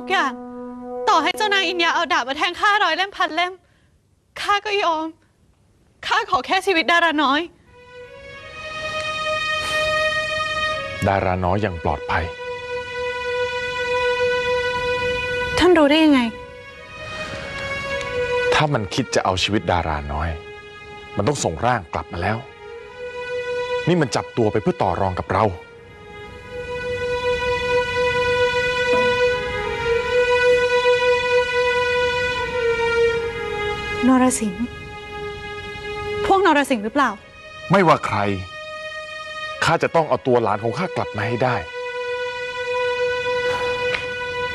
ทุกอย่าง ต่อให้เจ้านางอินยาเอาดาบมาแทงข้าร้อยเล่มพันเล่มข้าก็ยอมข้าขอแค่ชีวิตดาราน้อย ดาราน้อยยังปลอดภัย ท่านรู้ได้ยังไง ถ้ามันคิดจะเอาชีวิตดาราน้อย มันต้องส่งร่างกลับมาแล้ว นี่มันจับตัวไปเพื่อต่อรองกับเรา นรสิงห์พวกนรสิงห์หรือเปล่า ไม่ว่าใคร ข้าจะต้องเอาตัวหลานของข้ากลับมาให้ได้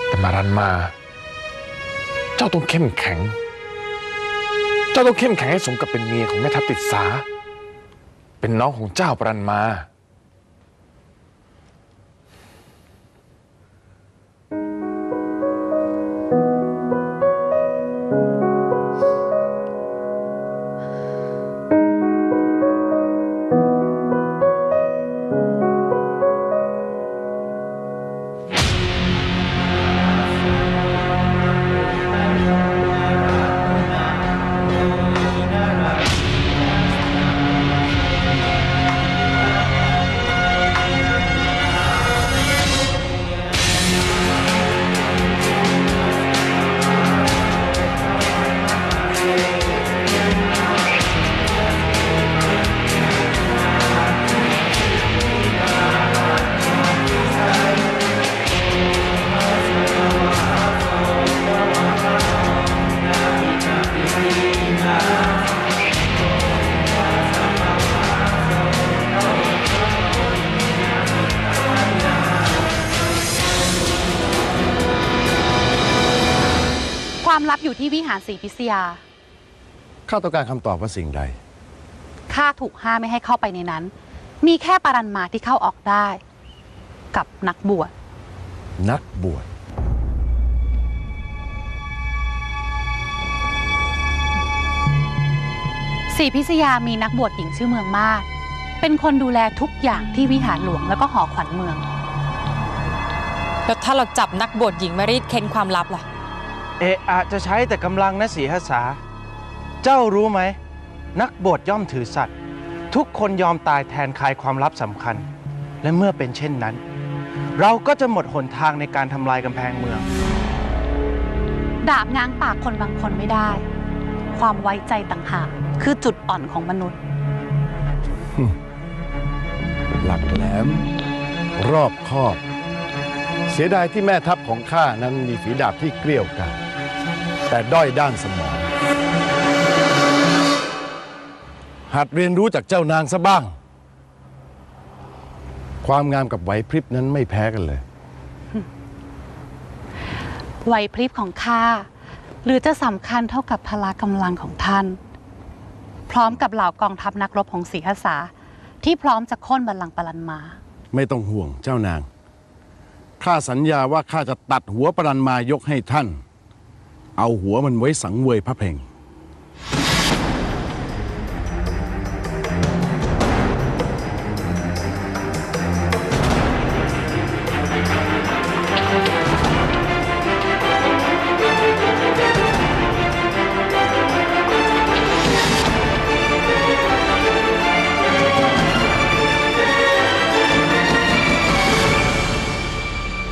แต่มารันมา เจ้าต้องเข้มแข็ง เจ้าต้องเข้มแข็งให้สมกับเป็นเมียของแม่ทัพติดสา เป็นน้องของเจ้าปรันมา อยู่ที่วิหารศรีพิษยา ข้าต้องการคำตอบว่าสิ่งใด ข้าถูกห้ามไม่ให้เข้าไปในนั้น มีแค่ปารันมาที่เข้าออกได้ กับนักบวช นักบวช ศรีพิษยามีนักบวชหญิงชื่อเมืองมาก เป็นคนดูแลทุกอย่างที่วิหารหลวงแล้วก็หอขวัญเมือง แล้วถ้าเราจับนักบวชหญิงมารีดเค้นความลับล่ะ เอะอะจะใช้แต่กำลังนะสีหสา เจ้ารู้ไหม นักบวชย่อมถือสัตว์ ทุกคนยอมตายแทนคายความลับสำคัญ และเมื่อเป็นเช่นนั้น เราก็จะหมดหนทางในการทำลายกำแพงเมือง ดาบง้างปากคนบางคนไม่ได้ ความไว้ใจต่างหากคือจุดอ่อนของมนุษย์ หลักแหลม รอบคอบ เสียดายที่แม่ทัพของข้านั้นมีฝีดาบที่เกลี้ยวกราด แต่ด้อยด้านสมอง หัดเรียนรู้จากเจ้านางซะบ้าง ความงามกับไหวพริบนั้นไม่แพ้กันเลย ไหวพริบของข้าหรือจะสำคัญเท่ากับพละกำลังของท่าน พร้อมกับเหล่ากองทัพนักรบของศรีหสาที่พร้อมจะโค่นบัลลังก์ปรันมา ไม่ต้องห่วงเจ้านาง ข้าสัญญาว่าข้าจะตัดหัวปรันมายกให้ท่าน เอาหัวมันไว้สังเวยพระเพลง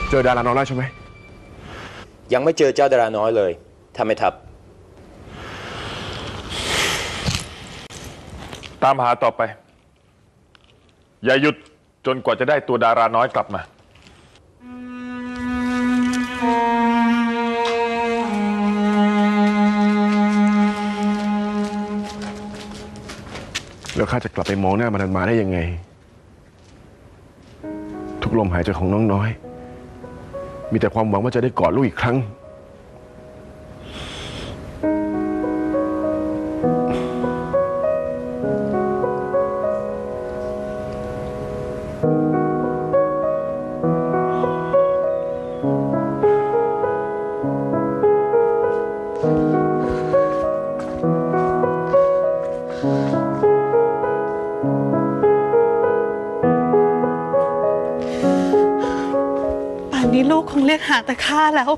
เจอดาราน้อยแล้วใช่ไหม ยังไม่เจอเจ้าดาราน้อยเลย ถ้าไม่ทับ ตามหาต่อไป อย่าหยุดจนกว่าจะได้ตัวดาราน้อยกลับมา แล้วข้าจะกลับไปมองหน้ามานันมาได้ยังไง ทุกลมหายใจของน้องน้อย มีแต่ความหวังว่าจะได้กอดลูกอีกครั้ง ป่านนี้ลูกคงเรียกหาแต่ข้าแล้ว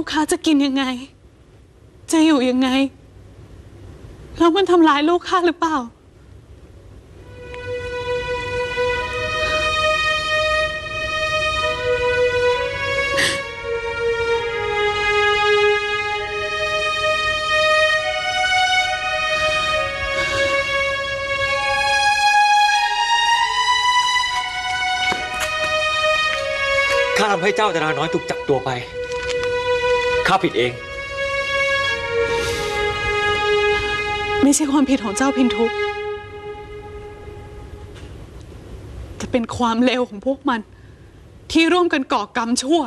ลูกค้าจะกินยังไง จะอยู่ยังไง แล้วมันทำร้ายลูกค้าหรือเปล่า ข้าทำให้เจ้าดาราน้อยถูกจับตัวไป ข้าผิดเอง ไม่ใช่ความผิดของเจ้าพินทุกจะเป็นความเลวของพวกมัน ที่ร่วมกันก่อกรรมชั่ว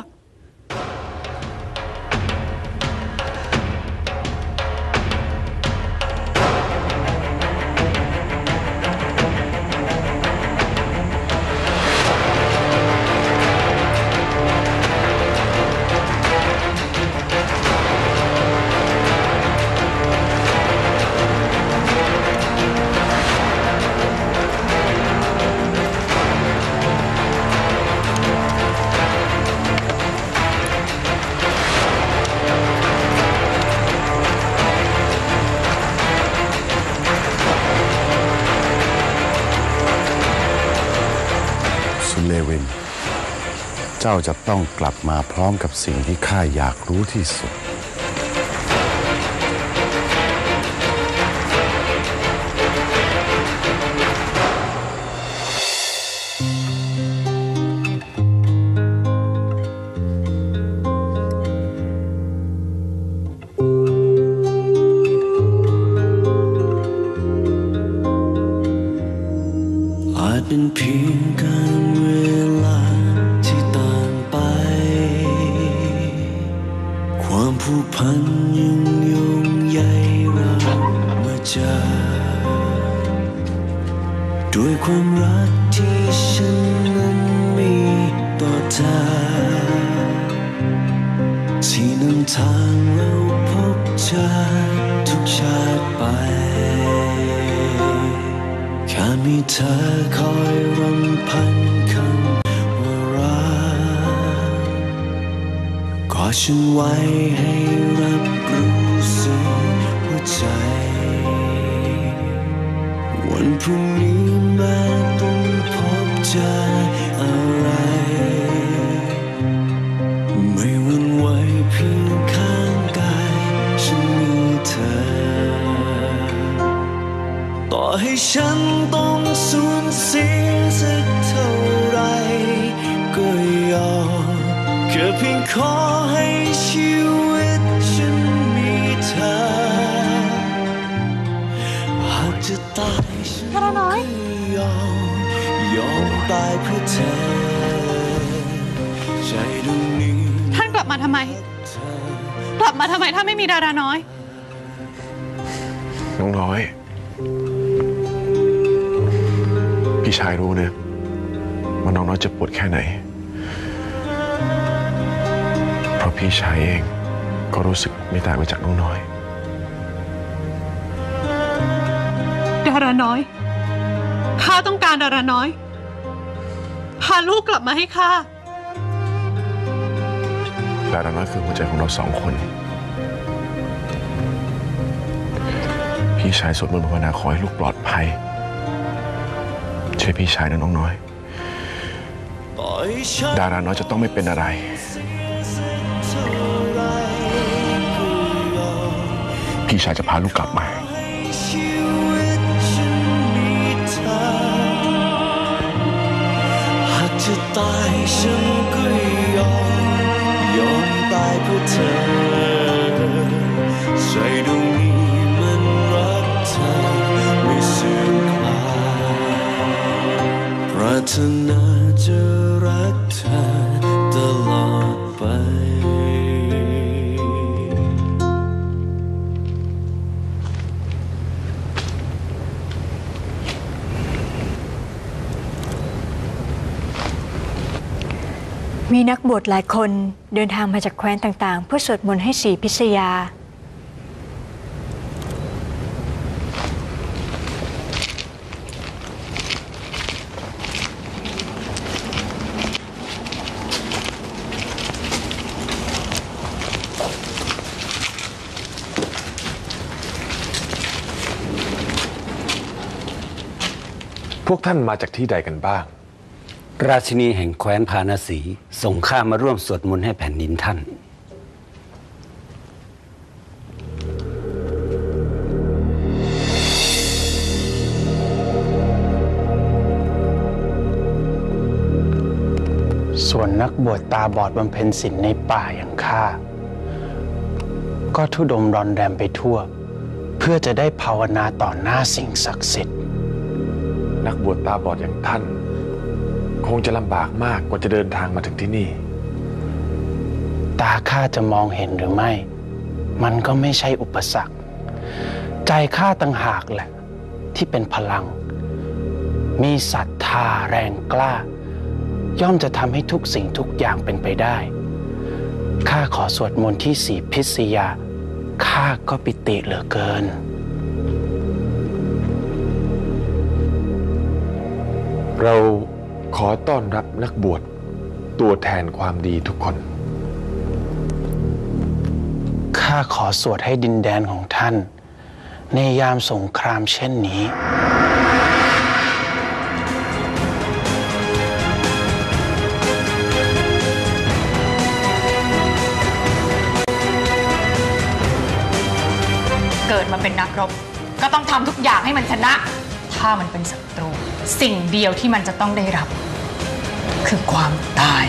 จ้าจะต้องกลับมาพร้อมกับสิ่งที่ข้าอยากรู้ที่สุด ผูกพันยังโยงใยเรามาเจอด้วยความรักที่ฉันนั้นมีต่อเธอที่นำทางเราพบเจอทุกชาติไป แค่มีเธอคอยรำพันคำ กอฉันไว้ให้รับรู้สึกหัวใจ วันพรุ่งนี้แม้ต้องพบเจออะไร ไม่หวันไหวเพียงข้างกายฉันมีเธอ ต่อให้ฉันต้องสูญเสียสัก แค่เพียงขอให้ชีวิตฉันมีเธอหากจะตายฉันดาราน้อยก็ยอมยอมตายเพื่อเธอ ใจดวงนี้ท่านกลับมาทำไมเธอกลับมาทำไมถ้าไม่มีดาราน้อย น้องน้อย พี่ชายรู้นะว่าน้องน้อยจะปวดแค่ไหน พราะพี่ชายเอง ก็รู้สึกไม่ต่างไปจากน้องน้อย ดาราน้อย ข้าต้องการดาราน้อย พาลูกกลับมาให้ข้า ดาราน้อยคือหัวใจของเราสองคน พี่ชายสวดมนต์ภาวนาขอให้ลูกปลอดภัย ช่วยพี่ชายนะน้องน้อยต่อให้ฉันดาราน้อยจะต้องไม่เป็นอะไร ชายจะพาลูกกลับมาหากจะตายฉันก็ยอมยอมตายเพื่อเธอใจดวงนี้มันรักเธอไม่เสื่อมคลายปรารถนาจะรักเธอตลอดไป มีนักบวชหลายคนเดินทางมาจากแคว้นต่างๆ เพื่อสวดมนต์ให้สีพิษยา พวกท่านมาจากที่ใดกันบ้าง ราชินีแห่งแคว้นพาณสีส่งข้ามาร่วมสวดมนต์ให้แผ่นดินท่าน ส่วนนักบวชตาบอดบำเพ็ญศีลในป่าอย่างข้า ก็ทุดมรอนแรมไปทั่ว เพื่อจะได้ภาวนาต่อหน้าสิ่งศักดิ์สิทธิ์ นักบวชตาบอดอย่างท่าน คงจะลำบากมากกว่าจะเดินทางมาถึงที่นี่ ตาข้าจะมองเห็นหรือไม่ มันก็ไม่ใช่อุปสรรค ใจข้าต่างหากแหละ ที่เป็นพลัง มีศรัทธาแรงกล้า ย่อมจะทำให้ทุกสิ่งทุกอย่างเป็นไปได้ ข้าขอสวดมนต์ที่สีพิษยา ข้าก็ปิติเหลือเกินเรา ขอต้อนรับนักบวชตัวแทนความดีทุกคน ข้าขอสวดให้ดินแดนของท่าน ในยามสงครามเช่นนี้ เกิดมาเป็นนักรบ ก็ต้องทำทุกอย่างให้มันชนะ ถ้ามันเป็นศัตรู สิ่งเดียวที่มันจะต้องได้รับ คือความตาย